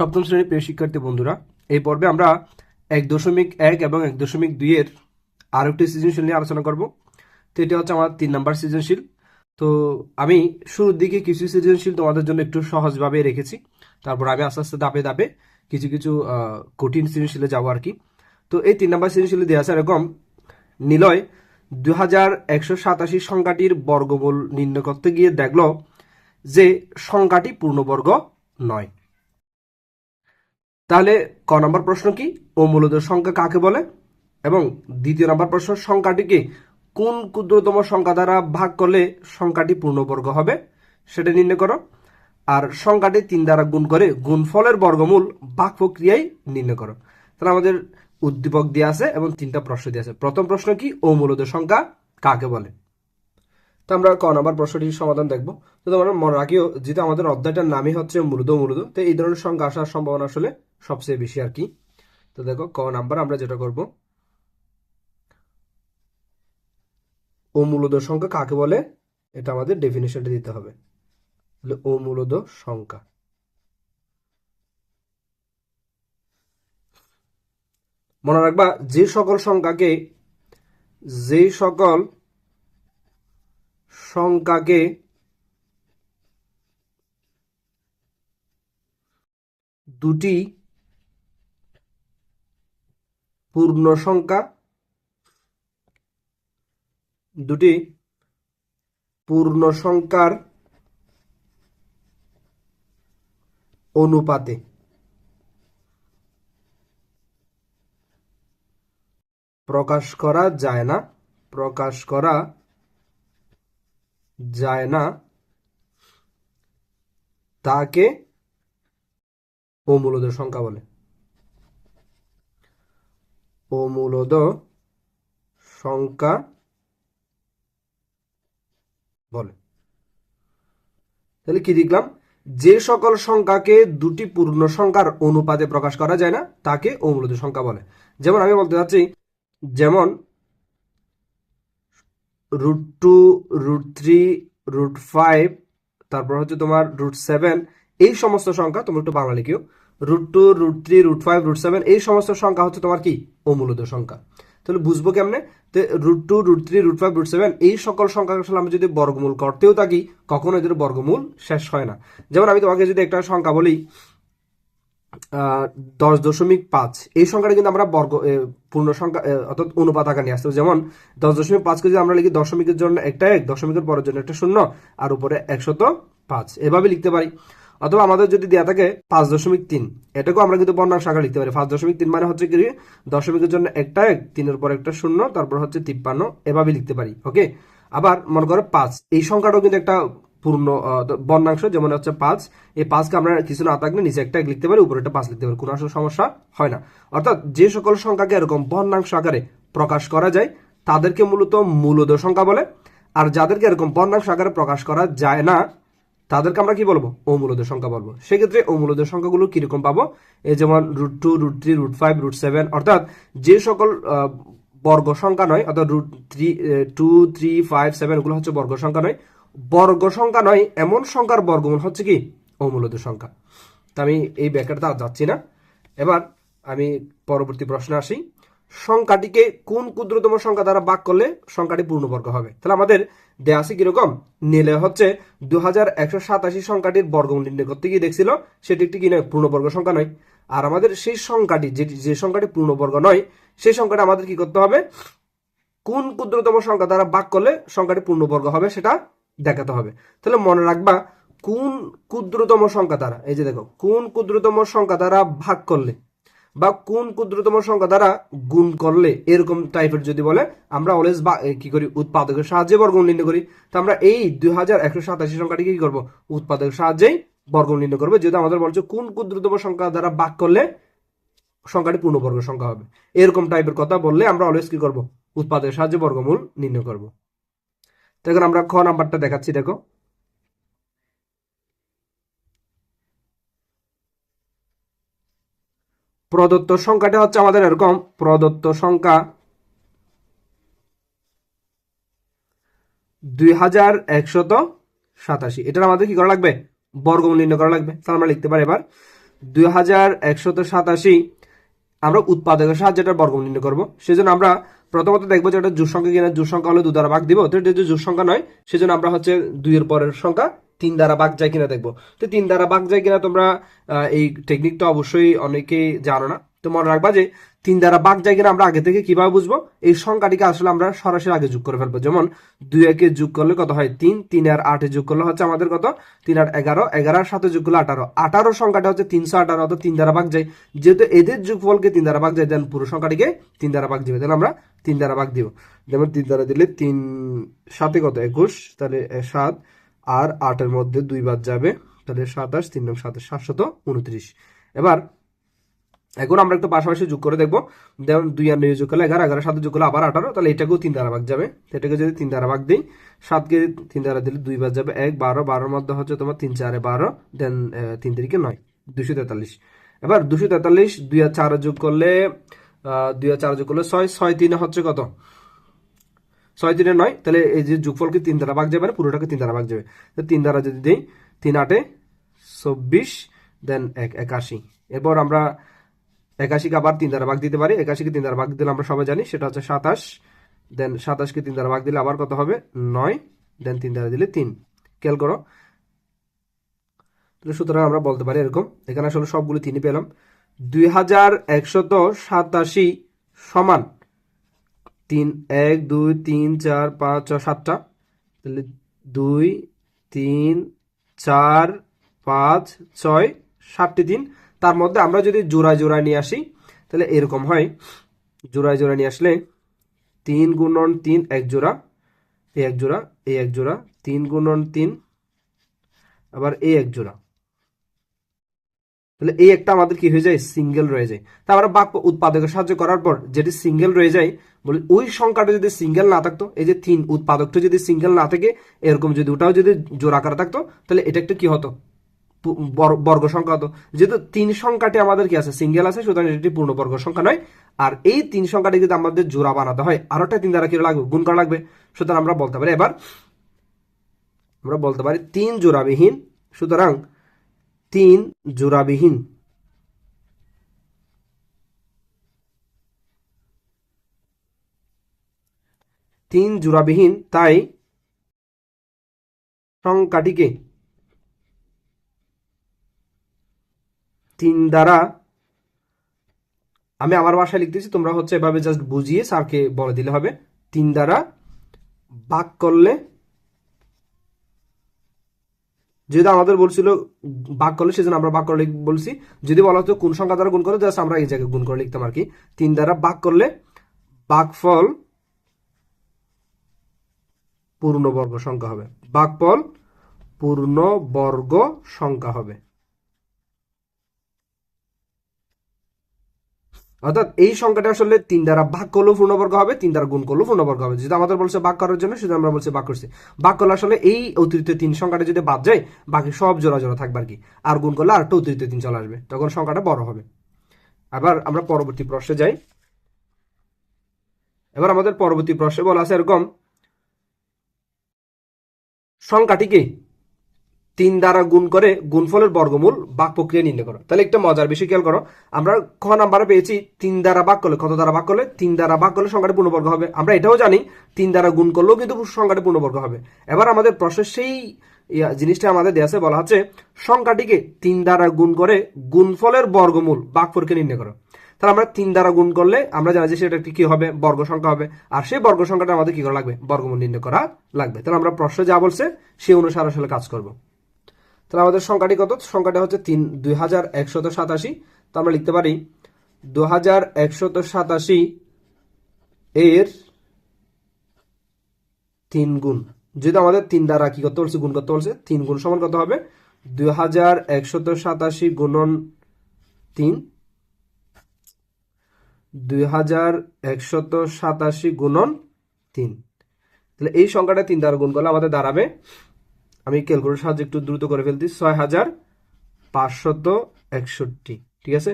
সপ্তম শ্রেণির প্রিয় শিক্ষার্থী বন্ধুরা, এই পর্বে আমরা এক দশমিক এক এবং এক দশমিক দুইয়ের আরও একটি সৃজনশীল নিয়ে আলোচনা করব। তো এটা হচ্ছে আমার তিন নাম্বার সৃজনশীল। তো আমি শুরুর দিকে কিছু সৃজনশীল তোমাদের জন্য একটু সহজভাবে রেখেছি। তারপর আমি আস্তে আস্তে ধাপে ধাপে কিছু কিছু কঠিন সৃজনশীলে যাব আর কি। তো এই তিন নাম্বার সৃজনশীলে দেওয়া আছে এরকম, নিলয় দু হাজার একশো সাতাশি সংখ্যাটির বর্গমূল নির্ণয় করতে গিয়ে দেখল যে সংখ্যাটি পূর্ণবর্গ নয়। তাহলে ক নম্বর প্রশ্ন কি? ও মূলত সংখ্যা কাকে বলে? এবং দ্বিতীয় নম্বর প্রশ্ন সংখ্যাটিকে কোন ক্ষুদ্রতম সংখ্যা দ্বারা ভাগ করলে সংখ্যাটি পূর্ণবর্গ হবে? সেটা নির্ণয় করো। আর সংখ্যাটি তিন দ্বারা গুণ করে গুণফলের বর্গমূল ভাগ প্রক্রিয়ায় নির্ণয় করো। তাহলে আমাদের উদ্দীপক দেওয়া আছে এবং তিনটা প্রশ্ন দেওয়া আছে। প্রথম প্রশ্ন কি? ও মূলত সংখ্যা কাকে বলে? তো আমরা ক নম্বর প্রশ্নটির সমাধান দেখব। তো তোমরা মনে রাখিও, যেহেতু আমাদের অধ্যায়টার নামই হচ্ছে মূলত মূলত তো এই ধরনের সংখ্যা আসার সম্ভাবনা আসলে সবচেয়ে বেশি আর কি। তো দেখো, ক নাম্বার আমরা যেটা করব, ও মূলদ সংখ্যা কাকে বলে? এটা আমাদের ডেফিনেশনটা দিতে হবে। ও মূলদ সংখ্যা। মনে রাখবা, যে সকল সংখ্যাকে, যে সকল সংখ্যাকে দুটি পূর্ণ সংখ্যা দুটি পূর্ণ সংখ্যার অনুপাতে। প্রকাশ করা যায় না প্রকাশ করা যায় না, তাকে অমূলদ সংখ্যা বলে। অমূলদ সংখ্যা বলে। তাহলে কি দেখলাম? যে সকল সংখ্যাকে দুটি পূর্ণ সংখ্যার অনুপাতে প্রকাশ করা যায় না, তাকে অমূলদ সংখ্যা বলে। যেমন আমি বলতে চাচ্ছি, যেমন root two root three root five তারপর হচ্ছে তোমার রুট সেভেন এই সমস্ত সংখ্যা তুমি একটু Bangla লিখিও। Root two root three root five root seven এই সমস্ত সংখ্যা হচ্ছে তোমার কি? অমূলদ সংখ্যা। তাহলে বুঝব কেমনে? তো root two root three root five root seven এই সকল সংখ্যা আসলে আমি যদি বর্গমূল করতেও থাকি, কখনো এদের বর্গমূল শেষ হয় না। যেমন আমি তোমাকে যদি একটা সংখ্যা বলি দশ দশমিক পাঁচ। এই সংখ্যাটা কিন্তু আমরা বর্গ পূর্ণ সংখ্যা অর্থাৎ অনুপাত আকার নিয়ে আসতে যেমন, দশ দশমিক পাঁচকে যদি আমরা লিখি দশমিকের জন্য একটা এক, দশমিকের পরের জন্য একটা শূন্য, আর উপরে একশত পাঁচ। এভাবে লিখতে পারি। অথবা আমাদের যদি দেওয়া থাকে পাঁচ দশমিক তিন, এটাকেও আমরা কিন্তু বর্ণাংশ আকার লিখতে পারি। পাঁচ দশমিক তিন মানে হচ্ছে কি? দশমিকের জন্য একটা এক, তিনের পর একটা শূন্য, তারপর হচ্ছে তিপ্পান্ন। এভাবে লিখতে পারি, ওকে? আবার মনে করো পাঁচ, এই সংখ্যাটাও কিন্তু একটা পূর্ণ বর্ণাংশ, যেমন হচ্ছে পাঁচ। এই পাঁচকে আমরা কিছু না থাকলে নিচে একটা লিখতে পারি, উপরে একটা পাঁচ লিখতে পারি। কোনো সমস্যা হয় না। অর্থাৎ যে সকল সংখ্যাকে এরকম বর্ণাংশ আকারে প্রকাশ করা যায়, তাদেরকে মূলত মূলদ সংখ্যা বলে। আর যাদেরকে এরকম বর্ণাংশ আকারে প্রকাশ করা যায় না, তাদেরকে আমরা কি বলব? অমূলদের সংখ্যা বলব। সেক্ষেত্রে অমূলদের সংখ্যাগুলো কীরকম পাবো? এই যেমন root two root three root five root seven অর্থাৎ যে সকল বর্গ সংখ্যা নয়, অর্থাৎ root three two three five seven এগুলো হচ্ছে বর্গ সংখ্যা নয় বর্গ সংখ্যা নয়, এমন সংখ্যার বর্গমূল হচ্ছে কি? অমূলদের সংখ্যা। তা আমি এই ব্যাখ্যাটা যাচ্ছি না। এবার আমি পরবর্তী প্রশ্নে আসি। সংখ্যাটিকে কোন ক্ষুদ্রতম সংখ্যা দ্বারা ভাগ করলে সংখ্যাটি পূর্ণবর্গ হবে? তাহলে আমাদের দেয়া আছে কীরকম? নিলে হচ্ছে দু হাজার একশো সাতাশি সংখ্যাটির বর্গমূল নির্ণয় করতে গিয়ে দেখছিল সেটি একটি কি নয়, পূর্ণবর্গ সংখ্যা নয়। আর আমাদের সেই সংখ্যাটি যেটি যে সংখ্যাটি পূর্ণবর্গ নয়, সেই সংখ্যাটা আমাদের কি করতে হবে? কোন ক্ষুদ্রতম সংখ্যা দ্বারা ভাগ করলে সংখ্যাটি পূর্ণবর্গ হবে সেটা দেখাতে হবে। তাহলে মনে রাখবা, কোন ক্ষুদ্রতম সংখ্যা দ্বারা, এই যে দেখো, কোন ক্ষুদ্রতম সংখ্যা দ্বারা ভাগ করলে বা কোন ক্ষুদ্রতম সংখ্যা দ্বারা গুণ করলে, এরকম টাইপের যদি বলে, আমরা অলওয়েজ বা কি করি? উৎপাদকের সাহায্যে বর্গমূল নির্ণয় করি। তো আমরা এই দুই হাজার একশো সাতাশি সংখ্যাটিকে কি করব? উৎপাদকের সাহায্যেই বর্গমূল নির্ণয় করব। যেহেতু আমাদের বলছে কোন ক্ষুদ্রতম সংখ্যা দ্বারা ভাগ করলে সংখ্যাটি পূর্ণবর্গ সংখ্যা হবে। এরকম টাইপের কথা বললে আমরা অলওয়েজ কি করব? উৎপাদকের সাহায্যে বর্গমূল নির্ণয় করব। তো এখন আমরা খ নাম্বারটা দেখাচ্ছি, দেখো। প্রদত্ত সংখ্যাটা হচ্ছে আমাদের এরকম, প্রদত্ত সংখ্যা দুই হাজার একশত সাতাশি। এটা আমাদের কি করা লাগবে? বর্গমূল নির্ণয় করা লাগবে। তাহলে আমরা লিখতে পারি এবার, দুই হাজার একশত সাতাশি, আমরা উৎপাদকের সাহায্যে এটার বর্গমূল নির্ণয় করব। সেজন্য আমরা প্রথমত দেখব যে এটা জোর কিনা জোর সংখ্যা হলে দু দ্বারা ভাগ দিব। তো যদি জোর নয়, সেজন্য আমরা হচ্ছে দুইয়ের পরের সংখ্যা তিন দ্বারা বাঘ যায় কিনা দেখব। তো তিন দ্বারা বাঘ যায় কিনা তোমরা এই টেকনিকটা অবশ্যই অনেকেই জানো না। তো মনে রাখবা যে তিন দ্বারা বাঘ যায় কিনা আমরা আগে থেকে কীভাবে বুঝব? এই সংখ্যাটিকে আসলে আমরা সরাসরি আগে যোগ করে ফেলব। যেমন দুই একে যোগ করলে কত হয়? তিন। তিন আর আটে যোগ করলে হচ্ছে আমাদের কত? তিন আর এগারো। এগারোর সাথে যোগ করলে আঠারো। আঠারো সংখ্যাটা হচ্ছে তিনশো আঠারো অত তিন দ্বারা বাঘ যায়। যেহেতু এদের যোগফলকে তিন দ্বারা বাঘ যায় দেন পুরো সংখ্যাটিকে তিন দ্বারা বাঘ দিবে। তাহলে আমরা তিন দ্বারা বাঘ দিব। যেমন তিন দ্বারা দিলে তিন সাথে কত? একুশ। তাহলে সাত আর আটের মধ্যে দুই বাদ যাবে। তাহলে সাতাশ, তিন নং সাতাশ সাতশত উনত্রিশ। এবার এখন আমরা একটু পাশাপাশি যোগ করে দেখব। যেমন দুই আর নয় যোগ করলে এগারো এগারো সাথে যোগ করলে আবার আঠারো, তাহলে এটাকেও তিন দ্বারা ভাগ যাবে। এটাকে যদি তিন দ্বারা ভাগ দিই, সাতকে তিন দ্বারা দিলে দুই বাদ যাবে এক, বারো, বারোর মধ্যে হচ্ছে তোমার তিন, চারে বারো, দেন তিন তারিখে নয় দুশো তেতাল্লিশ। এবার দুশো তেতাল্লিশ, দুই আর চার যোগ করলে দুই আর চার যোগ করলে ছয় ছয় তিনে হচ্ছে কত? ছয় তিনে নয়, তাহলে এই যে যোগফলকে তিন দ্বারা ভাগ যাবে না, পুরোটাকে তিন দ্বারা ভাগ যাবে। তিন দ্বারা যদি দিই, তিন আটে চব্বিশ, দেন এক, একাশি। এরপর আমরা একাশিকে আবার তিন দ্বারা ভাগ দিতে পারি। একাশিকে তিন দ্বারা ভাগ দিলে আমরা সবাই জানি, সেটা হচ্ছে সাতাশ। দেন সাতাশকে তিন দ্বারা ভাগ দিলে আবার কত হবে? নয়। দেন তিন দ্বারা দিলে তিন। খেয়াল করো। সুতরাং আমরা বলতে পারি এরকম। এখানে আসলে সবগুলো তিনই পেলাম। দুই হাজার একশত সাতাশি সমান তিন, এক, দুই, তিন, চার, পাঁচ, ছয়, সাতটা। তাহলে দুই, তিন, চার, পাঁচ, ছয়, সাতটি দিন তার মধ্যে আমরা যদি জোড়ায় জোড়ায় নিয়ে আসি, তাহলে এরকম হয়। জোড়ায় জোড়ায় নিয়ে আসলে তিন গুণন তিন এক জোড়া এই এক জোড়া এই এক জোড়া, তিন গুণন তিন, আবার এই এক জোড়া। তাহলে এই একটা আমাদের কি হয়ে যায়? সিঙ্গেল রয়ে যায়। তা আমরা বাক্য উৎপাদকের সাহায্য করার পর যেটি সিঙ্গেল রয়ে যায়, বলি ওই সংখ্যাটা যদি সিঙ্গেল না থাকতো, এই যে তিন উৎপাদকটা যদি সিঙ্গেল না থাকে, এরকম যদি ওটাও যদি জোড় আকারে থাকতো, তাহলে এটা একটা কি হতো? বর্গ সংখ্যা হতো যেহেতু তিন সংখ্যাটি আমাদের কি আছে? সিঙ্গেল আছে, সুতরাং এটি পূর্ণবর্গ সংখ্যা নয়। আর এই তিন সংখ্যাটি যদি আমাদের জোড়া বানাতে হয়, আরও একটা তিন দ্বারা কি লাগবে? গুণ করা লাগবে। সুতরাং আমরা বলতে পারি, এবার আমরা বলতে পারি তিন জোড়াবিহীন, সুতরাং তিন জোড়াবিহীন। তিন জোড়াবিহীন, তাই সংখ্যাটিকে তিন দ্বারা আমি আমার ভাষায় লিখতেছি, তোমরা হচ্ছে এভাবে জাস্ট বুঝিয়ে স্যারকে বলে দিলে হবে। তিন দ্বারা ভাগ করলে, যেহেতু আমাদের বলছিল ভাগ করলে, সেজন্য আমরা ভাগ করে বলছি। যদি বলা হতো কোন সংখ্যা দ্বারা গুণ করে জাস্ট আমরা এই জায়গায় গুণ করে লিখতাম আর কি। তিন দ্বারা ভাগ করলে ভাগফল পূর্ণবর্গ সংখ্যা হবে। ভাগফল পূর্ণবর্গ সংখ্যা হবে। অর্থাৎ এই সংখ্যাটা আসলে তিন দ্বারা ভাগ করলেও পূর্ণবর্গ হবে, তিন দ্বারা গুণ করলেও পূর্ণবর্গ হবে। যেটা আমাদের বলছে ভাগ করার জন্য সেটা আমরা বলছি ভাগ করছি। ভাগ করলে আসলে এই অতিরিক্ত তিন সংখ্যাটা যদি বাদ যায়, বাকি সব জোড়া জোড়া থাকবে আর কি। আর গুণ করলে আরেকটা অতিরিক্ত তিন চলে আসবে, তখন সংখ্যাটা বড় হবে। আবার আমরা পরবর্তী প্রশ্নে যাই। এবার আমাদের পরবর্তী প্রশ্নে বলা আছে এরকম সংখ্যাটিকে তিন দ্বারা গুণ করে গুণফলের বর্গমূল বাক প্রক্রিয়া নির্ণয় করো। তাহলে একটা মজার বিষয় খেয়াল করো। আমরা খ নাম্বারে পেয়েছি তিন দ্বারা ভাগ করলে, কত দ্বারা ভাগ করলে? তিন দ্বারা ভাগ করলে সংখ্যাটি পূর্ণবর্গ হবে। আমরা এটাও জানি, তিন দ্বারা গুণ করলেও কিন্তু সংখ্যাটি পূর্ণবর্গ হবে। এবার আমাদের প্রশ্নের সেই জিনিসটা আমাদের আছে, বলা হচ্ছে সংখ্যাটিকে তিন দ্বারা গুণ করে গুণফলের বর্গমূল বাক প্রক্রিয়া নির্ণয় করো। তাহলে আমরা তিন দ্বারা গুণ করলে আমরা জানি যে সেটা কি হবে? বর্গ সংখ্যা হবে। আর সেই বর্গ সংখ্যাটা আমাদের কি করা লাগবে? বর্গমূল নির্ণয় করা লাগবে। তাহলে আমরা প্রশ্ন যা বলছে, সেই অনুসারে আসলে কাজ করব। তাহলে আমাদের সংখ্যাটি কত? সংখ্যাটা হচ্ছে তিন, দুই হাজার একশত সাতাশি। তো আমরা লিখতে পারি দু হাজার একশত সাতাশি এর তিন গুণ। যেহেতু আমাদের তিন দ্বারা কি করতে বলছে? গুণ করতে বলছে। তিন গুণ সমান কত হবে? দুই হাজার একশত সাতাশি গুণন তিন। দুই হাজার একশত সাতাশি গুণন তিন। তাহলে এই সংখ্যাটা তিন দ্বারা গুণ করলে আমাদের দাঁড়াবে আমি ক্যালকুলেটর সাহায্যে একটু দ্রুত করে ফেলছি ছয় হাজার পাঁচশত একষট্টি, ঠিক আছে?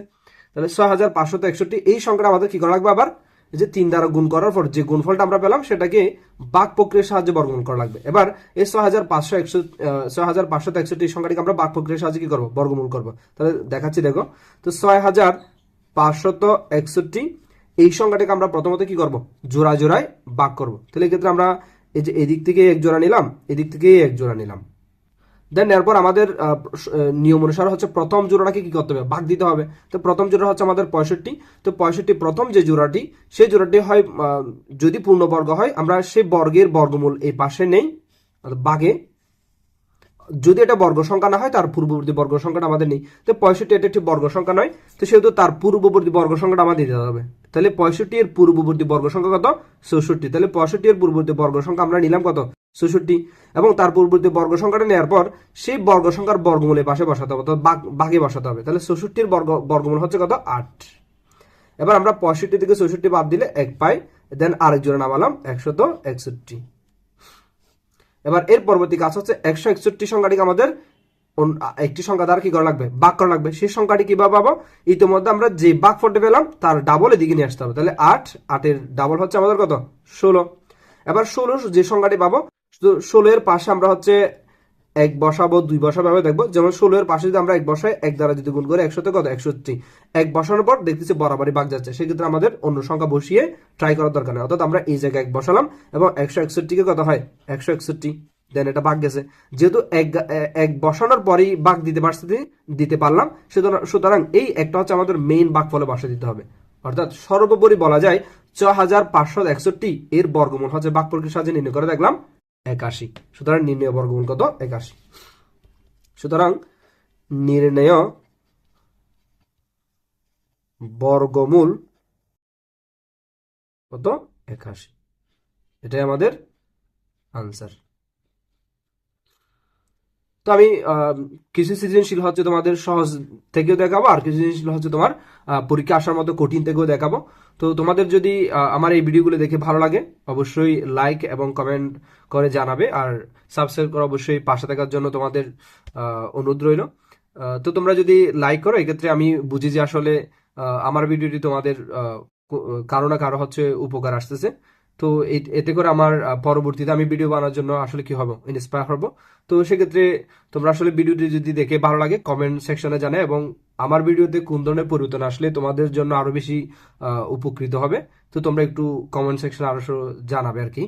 তাহলে ছয় হাজার পাঁচশত একষট্টি, এই সংখ্যাটা আমাদের কি করা লাগবে আবার? যে তিন দ্বারা গুণ করার পর যে গুণফলটা আমরা পেলাম, সেটাকে বাক প্রক্রিয়ার সাহায্যে বর্গমূল করা লাগবে। এবার এই ছয় হাজার পাঁচশো একশো ছয় হাজার পাঁচশো একষট্টি সংখ্যাটিকে আমরা বাক প্রক্রিয়ার সাহায্যে কি করব? বর্গমূল করব। তাহলে দেখাচ্ছি, দেখো। তো ছয় হাজার পাঁচশত একষট্টি, এই সংখ্যাটাকে আমরা প্রথমত কি করব? জোড়া জোড়ায় বাক করব। তাহলে এক্ষেত্রে আমরা এই যে এদিক থেকে এক জোড়া নিলাম, এদিক থেকে এক জোড়া নিলাম। দেন এরপর আমাদের নিয়ম অনুসারে হচ্ছে প্রথম জোড়াটাকে কি করতে হবে? ভাগ দিতে হবে। তো প্রথম জোড়া হচ্ছে আমাদের পঁয়ষট্টি। তো পঁয়ষট্টি প্রথম যে জোড়াটি, সেই জোড়াটি হয় যদি পূর্ণবর্গ হয়, আমরা সেই বর্গের বর্গমূল এই পাশে নেই বাঘে। যদি এটা বর্গ সংখ্যা না হয়, তার পূর্ববর্তী বর্গ সংখ্যাটা আমাদের নেই। তো পঁয়ষট্টি এটা একটি বর্গ সংখ্যা নয়। তো সেহেতু তার পূর্ববর্তী বর্গ সংখ্যাটা আমাদের দিতে হবে। তাহলে পঁয়ষট্টি এর পূর্ববর্তী বর্গ সংখ্যা কত? চৌষট্টি। তাহলে পঁয়ষট্টি এর পূর্ববর্তী বর্গ সংখ্যা আমরা নিলাম কত? চৌষট্টি। এবং তার পূর্ববর্তী বর্গ সংখ্যাটা নেওয়ার পর সেই বর্গ সংখ্যার বর্গমূলের পাশে বসাতে হবে, অর্থাৎ বাঘে বসাতে হবে। তাহলে চৌষট্টির বর্গ বর্গমূল হচ্ছে কত? আট। এবার আমরা পঁয়ষট্টি থেকে চৌষট্টি বাদ দিলে এক পাই দেন আরেক জোড়া নামালাম একশত একষট্টি। এবার এর পরবর্তী কাজ হচ্ছে একশো একষট্টি সংখ্যাটিকে আমাদের একটি সংখ্যা দ্বারা কি করা লাগবে? বাক করা লাগবে। সেই সংখ্যাটি কীভাবে পাবো? ইতিমধ্যে আমরা যে বাক ফোর্টে পেলাম, তার ডাবল এদিকে নিয়ে আসতে হবে। তাহলে আট, আটের ডাবল হচ্ছে আমাদের কত? ষোলো। এবার ষোলো যে সংখ্যাটি পাবো ষোলো এর পাশে আমরা হচ্ছে এক বসাবো, দুই বসাবো দেখব। যেমন ষোলো এর পাশে যদি আমরা এক বসাই, এক দ্বারা যদি গুণ করে, একশোতে কত? একষট্টি। এক বসানোর পর দেখতেছি বরাবরই বাঘ যাচ্ছে। সেক্ষেত্রে আমাদের অন্য সংখ্যা বসিয়ে ট্রাই করার দরকার নেই। অর্থাৎ আমরা এই জায়গায় এক বসালাম এবং একশো একষট্টিকে কত হয়? একশো একষট্টি। দেন এটা বাঘ গেছে। যেহেতু এক এক বসানোর পরেই বাঘ দিতে পারছি দিতে পারলাম, সুতরাং এই একটা হচ্ছে আমাদের মেইন বাঘ ফলে বাসা দিতে হবে। অর্থাৎ সর্বোপরি বলা যায় ছ হাজার পাঁচশো একষট্টি এর বর্গমূল হচ্ছে বাঘ প্রক্রিয়ার সাহায্যে নির্ণয় করে দেখলাম। একাশি। সুতরাং নির্ণয় বর্গমূল কত? একাশি। সুতরাং নির্ণয় বর্গমূল কত? একাশি। এটাই আমাদের আনসার তো আমি কিছু সৃজনশীল হচ্ছে তোমাদের সহজ থেকেও দেখাবো, আর কিছু সৃজনশীল হচ্ছে তোমার পরীক্ষা আসার মতো কঠিন থেকেও দেখাবো। তো তোমাদের যদি আমার এই ভিডিওগুলো দেখে ভালো লাগে, অবশ্যই লাইক এবং কমেন্ট করে জানাবে, আর সাবস্ক্রাইব করে অবশ্যই পাশে থাকার জন্য তোমাদের অনুরোধ রইল। তো তোমরা যদি লাইক করো, এক্ষেত্রে আমি বুঝি যে আসলে আমার ভিডিওটি তোমাদের কারও না কারও হচ্ছে উপকার আসতেছে। তো এতে করে আমার পরবর্তীতে আমি ভিডিও বানানোর জন্য আসলে কি হব ইন্সপায়ার হব। তো সেক্ষেত্রে তোমরা আসলে ভিডিওটি যদি দেখে ভালো লাগে কমেন্ট সেকশনে জানে এবং আমার ভিডিওতে কোন ধরনের পরিবর্তন আসলে তোমাদের জন্য আরও বেশি উপকৃত হবে, তো তোমরা একটু কমেন্ট সেকশনে আরও জানাবে আর কি।